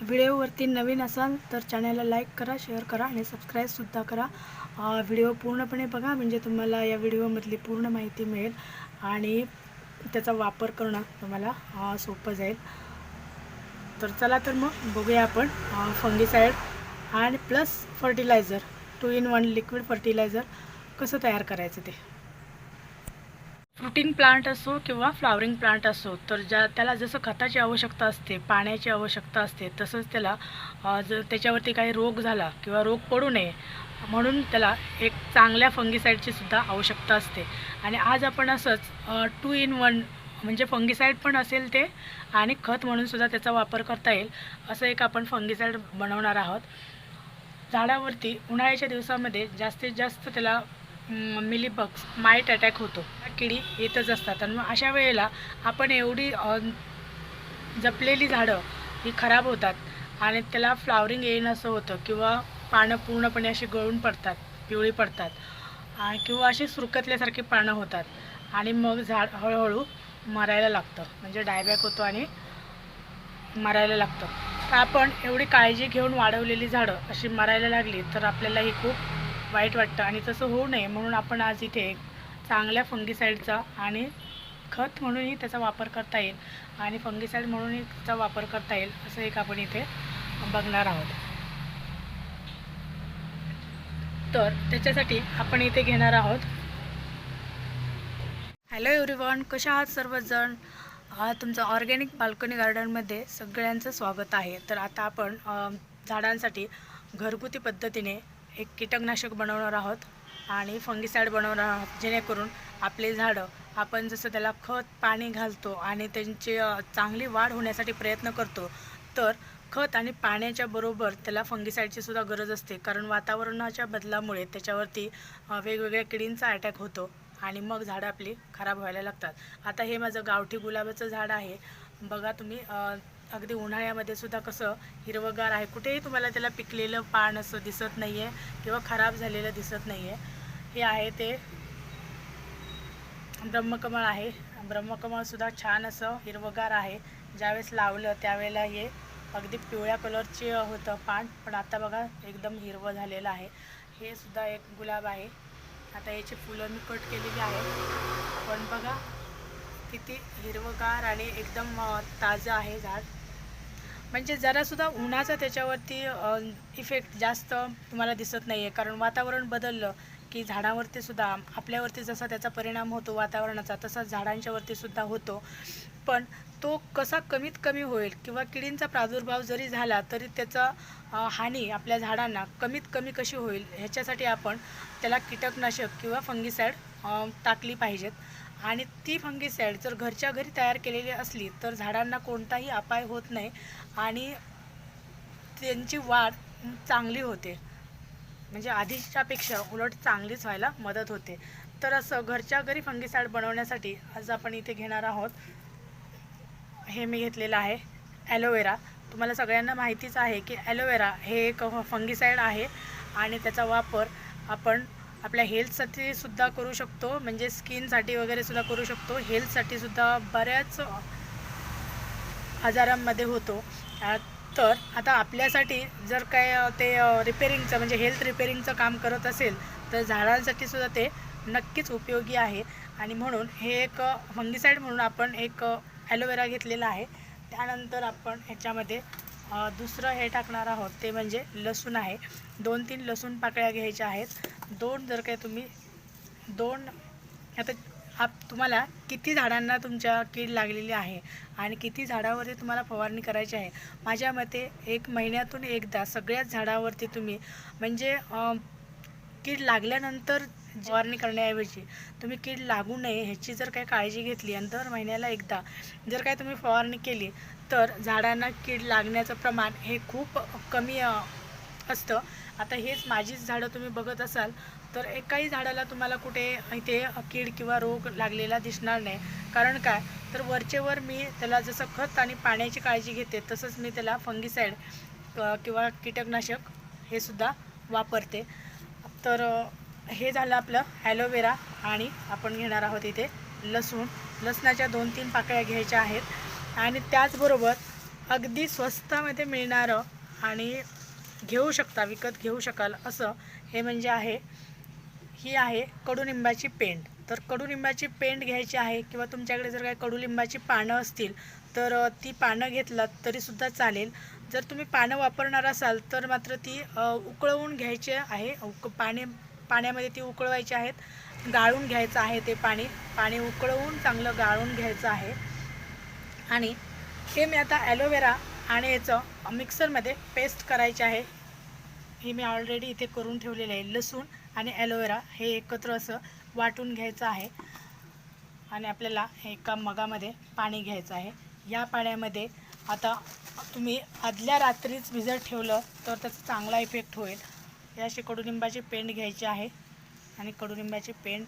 व्हिडिओवरती नवीन असाल तर चॅनलला लाईक करा शेअर करा आणि सबस्क्राईबसुद्धा करा. व्हिडिओ पूर्णपणे बघा म्हणजे तुम्हाला या व्हिडिओमधली पूर्ण माहिती मिळेल आणि त्याचा वापर करणं तुम्हाला सोपं जाईल. तर चला तर मग बघूया आपण फंगीसाईड आणि plus fertiliser two in one liquid fertiliser कसं तयार करायचं ते. फ्रुटिंग प्लांट असो किंवा फ्लावरिंग प्लांट असो तर ज्या त्याला जसं खताची आवश्यकता असते पाण्याची आवश्यकता असते तसंच त्याला जर त्याच्यावरती काही रोग झाला किंवा रोग पडू नये म्हणून त्याला एक चांगल्या फंगीसाईडची सुद्धा आवश्यकता असते. आणि आज आपण असंच टू इन वन म्हणजे फंगीसाईड पण असेल ते आणि खत म्हणून सुद्धा त्याचा वापर करता येईल असं एक आपण फंगीसाईड बनवणार आहोत. झाडावरती उन्हाळ्याच्या दिवसामध्ये जास्तीत जास्त त्याला मिलीबग्स माईट अटॅक होतो. किडी येतच असतात. आणि मग अशा वेळेला आपण एवढी जपलेली झाडं ही खराब होतात आणि त्याला फ्लावरिंग येईन असं होतं किंवा पानं पूर्णपणे अशी गळून पडतात पिवळी पडतात. किंवा अशी सुरकतल्यासारखी पानं होतात. आणि मग झाड हळूहळू मरायला लागतं. म्हणजे डायबॅक होतो आणि मरायला लागतं. तर आपण एवढी काळजी घेऊन वाढवलेली झाडं अशी मरायला लागली तर आपल्याला ही खूप वाईट वाटतं आणि तसं होऊ नये म्हणून आपण आज इथे चांगल्या फंगीसाईडचा आणि खत म्हणूनही त्याचा वापर करता येईल आणि फंगीसाईड म्हणूनही त्याचा वापर करता येईल असं एक आपण इथे बघणार आहोत. तर त्याच्यासाठी आपण इथे घेणार आहोत. हॅलो एव्हरीवन कशा आहात सर्वजण? हा तुमचं ऑर्गॅनिक बाल्कनी गार्डनमध्ये सगळ्यांचं स्वागत आहे. तर आता आपण झाडांसाठी घरगुती पद्धतीने एक कीटकनाशक बनवणार आहोत आणि फंगिसाईड बनवणार आहोत जेणेकरून आपले झाडं आपण जसं त्याला खत पाणी घालतो आणि त्यांची चांगली वाढ होण्यासाठी प्रयत्न करतो तर खत आणि पाण्याच्या बरोबर त्याला फंगिसाईडची सुद्धा गरज असते. कारण वातावरणाच्या बदलामुळे त्याच्यावरती वेगवेगळ्या किडींचा अटॅक होतो आणि मग झाडं आपली खराब व्हायला लागतात. आता हे माझं गावठी गुलाबाचं झाड आहे. बघा तुम्ही अगदी उन्हाळ्यामध्ये सुद्धा कसं हिरवंगार आहे. कुठेही तुम्हाला त्याला पिकलेलं पान असं दिसत नाही आहे किंवा खराब झालेलं दिसत नाही आहे हे आहे ते ब्रह्मकमळ आहे. ब्रह्मकमळसुद्धा छान असं हिरवंगार आहे. ज्यावेळेस लावलं त्यावेळेला हे अगदी पिवळ्या कलरचे होतं पान पण आता बघा एकदम हिरवं झालेलं आहे. हे सुद्धा एक गुलाब आहे. आता याची फुलं मी कट केलेली आहे. पण बघा किती हिरवंगार आणि एकदम ताजं आहे झाड. म्हणजे जरासुद्धा उन्हाचा त्याच्यावरती इफेक्ट जास्त तुम्हाला दिसत नाही आहे कारण वातावरण बदललं की झाडावरती सुद्धा आपल्यावरती जसा त्याचा परिणाम होतो वातावरणाचा तसाच झाडांच्यावरती सुद्धा होतो. पण तो कसा कमीत कमी होईल किंवा किडींचा प्रादुर्भाव जरी झाला तरी त्याचा हानी आपल्या झाडांना कमीत कमी कशी होईल ह्याच्यासाठी आपण त्याला कीटकनाशक किंवा फंगीसाईड टाकली पाहिजेत. आणि ती फंगीसाईड जर घरच्या घरी तयार केलेली असली तर झाडांना कोणताही अपाय होत नाही. आणि त्यांची वाढ चांगली होते. म्हणजे आधीच्यापेक्षा उलट चांगलीच व्हायला मदत होते. तर असं घरच्या घरी फंगीसाईड बनवण्यासाठी आज आपण इथे घेणार आहोत. हे मी घेतलेलं आहे ॲलोवेरा तुम्हाला सगळ्यांना माहितीच आहे की ॲलोवेरा हे एक फंगीसाईड आहे आणि त्याचा वापर आपण आपल्या हेल्थसाठी सुद्धा करू शकतो. म्हणजे स्किनसाठी वगैरे सुद्धा करू शकतो. हेल्थसाठी सुद्धा बऱ्याच आजारांमध्ये होतो. तर आता आपल्यासाठी जर काय ते रिपेरिंगचं म्हणजे हेल्थ रिपेरिंगचं काम करत असेल तर झाडांसाठी सुद्धा ते नक्कीच उपयोगी आहे. आणि म्हणून हे एक फंगीसाईड म्हणून आपण एक ॲलोवेरा घेतलेला आहे. त्यानंतर आपण ह्याच्यामध्ये दुसरं हे टाकणार आहोत ते म्हणजे लसूण आहे. दोन तीन लसूण पाकळ्या घ्यायच्या आहेत. दोन जर काय तुम्ही दोन आता आप तुम्हाला किती झाडांना तुमच्या कीड लागलेली आहे आणि किती झाडावरती तुम्हाला फवारणी करायची आहे? माझ्या मते एक महिन्यातून एकदा सगळ्याच झाडावरती तुम्ही म्हणजे कीड लागल्यानंतर फवारणी करण्याऐवजी तुम्ही कीड लागू नये ह्याची जर काही काळजी घेतली आणि दर महिन्याला एकदा जर काही तुम्ही फवारणी केली तर झाडांना कीड लागण्याचं प्रमाण हे खूप कमी असतं. आता हेच माझीच झाडं तुम्ही बघत असाल तर एकाही झाडाला तुम्हाला कुठे इथे कीड किंवा रोग लागलेला दिसणार नाही. कारण काय? तर वरचेवर मी त्याला जसं खत आणि पाण्याची काळजी घेते तसंच मी त्याला फंगीसाईड किंवा कीटकनाशक हे सुद्धा वापरते. तर हे झालं आपलं ॲलोवेरा आणि आपण घेणार आहोत इथे लसूण. लसणाच्या दोन तीन पाकळ्या घ्यायच्या आहेत. आणि त्याचबरोबर अगदी स्वस्तामध्ये मिळणारं आणि घेऊ शकता विकत घेऊ शकाल असं हे म्हणजे आहे. ही आहे कडुलिंबाची पेंड. तर कडुलिंबाची पेंड घ्यायची आहे किंवा तुमच्याकडे जर काही कडुलिंबाची पानं असतील तर ती पानं घेतलात तरीसुद्धा चालेल. जर तुम्ही पानं वापरणार असाल तर मात्र ती उकळवून घ्यायची आहे. उक पाणी पाण्यामध्ये ती उकळवायची आहेत. गाळून घ्यायचं आहे ते पाणी. पाणी उकळवून चांगलं गाळून घ्यायचं आहे. आणि हे मी आता ॲलोवेरा आणि याचं मिक्सरमध्ये पेस्ट करायचे आहे. हे मी ऑलरेडी इथे करून ठेवलेलं आहे. लसूण आणि ॲलोवेरा हे एकत्र असं वाटून घ्यायचं आहे. आणि आपल्याला एका मगामध्ये पाणी घ्यायचं आहे. या पाण्यामध्ये आता तुम्ही आदल्या रात्रीच भिजत ठेवलं तर त्याचा चांगला इफेक्ट होईल. हे अशी कडुलिंबाची पेंड घ्यायची आहे. आणि कडुलिंबाची पेंड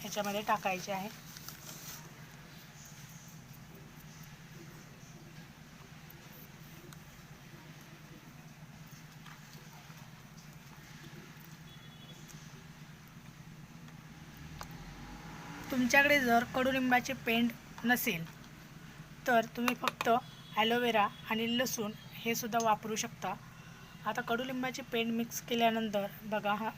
ह्याच्यामध्ये टाकायची आहे. तुमच्याकडे जर कडुलिंबाचे पेंड नसेल तर तुम्ही फक्त ॲलोवेरा आणि लसूण हे सुद्धा वापरू शकता. आता कडुलिंबाची पेंड मिक्स केल्यानंतर बघा हा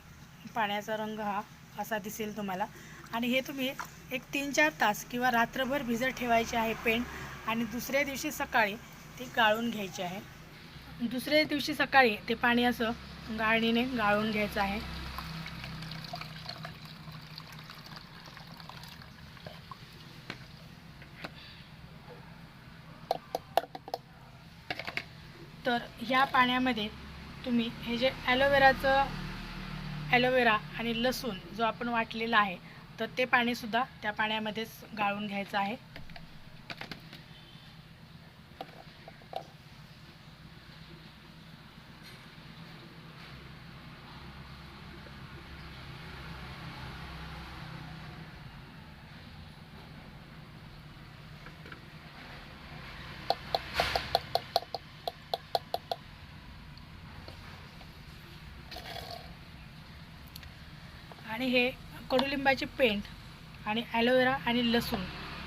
पाण्याचा रंग हा असा दिसेल तुम्हाला. आणि हे तुम्ही एक तीन चार तास किंवा रात्रभर भिजत ठेवायचे आहे पेंड आणि दुसऱ्या दिवशी सकाळी ती गाळून घ्यायची आहे. दुसऱ्या दिवशी सकाळी ते पाणी असं गाळणीने गाळून घ्यायचं आहे. तर ह्या पाण्यामध्ये तुम्ही हे जे ॲलोवेराचं ॲलोवेरा आणि लसूण जो आपण वाटलेला आहे तर ते पाणीसुद्धा त्या पाण्यामध्येच गाळून घ्यायचं आहे. आणि हे कडुलिंबाचे पेंट आणि ॲलोवेरा आणि लसूण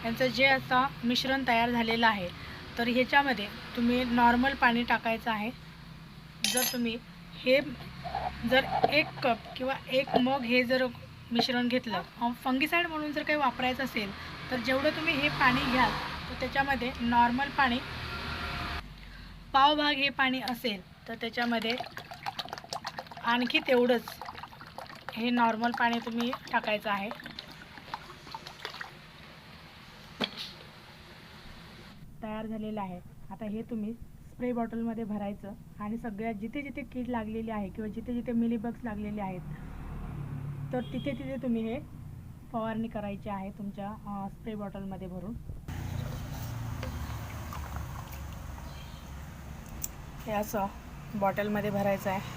यांचं जे आता मिश्रण तयार झालेलं आहे तर ह्याच्यामध्ये तुम्ही नॉर्मल पाणी टाकायचं आहे. जर तुम्ही हे जर एक कप किंवा एक मग हे जर मिश्रण घेतलं फंगिसाईड म्हणून जर काही वापरायचं असेल तर जेवढं तुम्ही हे पाणी घ्याल तर त्याच्यामध्ये नॉर्मल पाणी पावभाग हे पाणी असेल तर त्याच्यामध्ये आणखी तेवढंच हे नॉर्मल पाणी तुम्ही टाकायचं आहे. तयार झालेलं आहे. आता हे तुम्ही स्प्रे बॉटलमध्ये भरायचं आणि सगळ्यात जिथे जिथे कीड लागलेली आहे किंवा जिथे जिथे मिलीबग्स लागलेले आहेत तर तिथे तिथे तुम्ही हे फवारणी करायची आहे तुमच्या स्प्रे बॉटलमध्ये भरून. हे असं बॉटलमध्ये भरायचं आहे.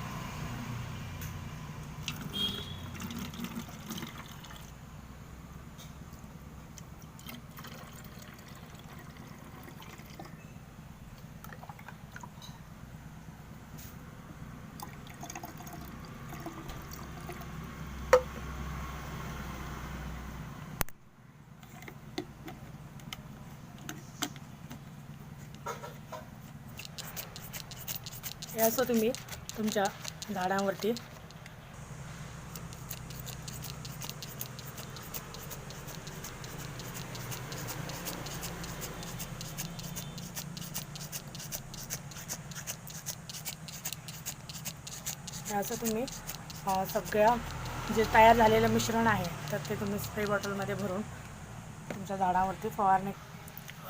हे असं तुम्ही तुमच्या झाडांवरती. असं तुम्ही सगळ्या जे तयार झालेलं मिश्रण आहे तर ते तुम्ही स्प्रे बॉटलमध्ये भरून तुमच्या झाडावरती फवारणी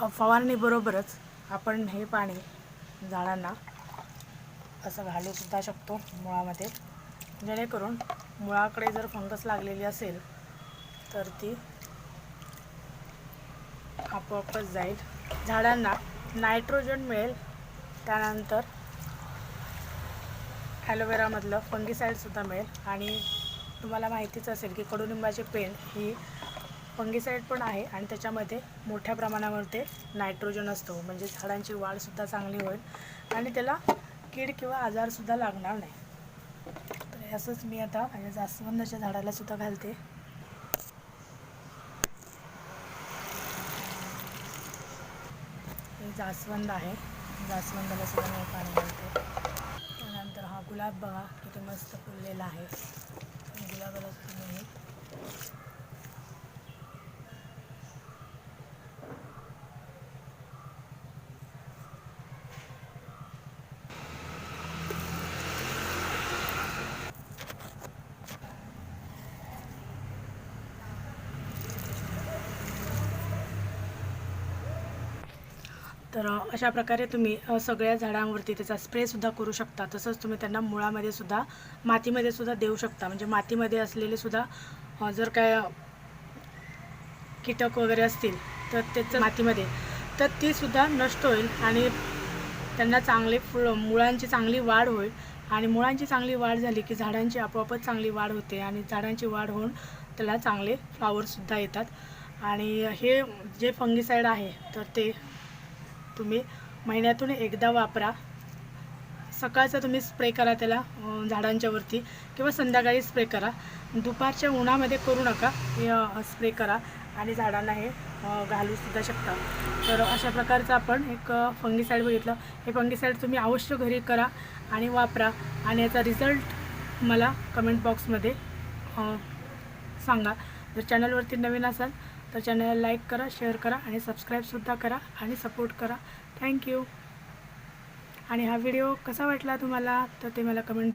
फवारणीबरोबरच आपण हे पाणी झाडांना असं घालूसुद्धा शकतो मुळामध्ये. जेणेकरून मुळाकडे जर फंगस लागलेली असेल तर ती आपोआपच जाईल. झाडांना नायट्रोजन मिळेल. त्यानंतर ॲलोवेरामधलं फंगिसाईडसुद्धा मिळेल. आणि तुम्हाला माहितीच असेल की कडुलिंबाची पेंड ही फंगिसाईड पण आहे आणि त्याच्यामध्ये मोठ्या प्रमाणामध्ये नायट्रोजन असतो. म्हणजे झाडांची वाढसुद्धा चांगली होईल. आणि त्याला कीड किंवा आजारसुद्धा लागणार नाही. तर असंच मी आता माझ्या जास्वंदाच्या झाडाला सुद्धा घालते. हे जास्वंद आहे. जास्वंदाला सुद्धा मी पाणी घालते. त्यानंतर हा गुलाब बघा किती मस्त फुललेला आहे. गुलाबाला सुद्धा मी तर अशा प्रकारे तुम्ही सगळ्या झाडांवरती त्याचा स्प्रेसुद्धा करू शकता. तसंच तुम्ही त्यांना मुळामध्ये सुद्धा मातीमध्ये सुद्धा देऊ शकता. म्हणजे मातीमध्ये असलेले सुद्धा जर काय कीटक वगैरे असतील तर त्याचं मातीमध्ये तर ती सुद्धा नष्ट होईल आणि त्यांना चांगले फुल मुळांची चांगली वाढ होईल. आणि मुळांची चांगली वाढ झाली की झाडांची आपोआपच चांगली वाढ होते आणि झाडांची वाढ होऊन त्याला चांगले फ्लॉवरसुद्धा येतात. आणि हे जे फंगीसाईड आहे तर ते तुम्ही महिन्यातून एकदा वापरा. सकाळचा तुम्ही स्प्रे करा त्याला झाडांच्या वरती किंवा संध्याकाळी स्प्रे करा. दुपारच्या उन्हामध्ये करू नका हे स्प्रे करा आणि झाडांना हे घालूसुद्धा शकता. तर अशा प्रकारचं आपण एक फंगीसाईड बघितलं. हे फंगीसाईड तुम्ही अवश्य घरी करा आणि वापरा. आणि याचा रिझल्ट मला कमेंट बॉक्समध्ये सांगा. जर चॅनलवरती नवीन असाल तर चॅनलला लाईक करा शेअर करा आणि सबस्क्राईबसुद्धा करा आणि सपोर्ट करा. थँक्यू आणि हा व्हिडिओ कसा वाटला तुम्हाला? तर ते मला कमेंट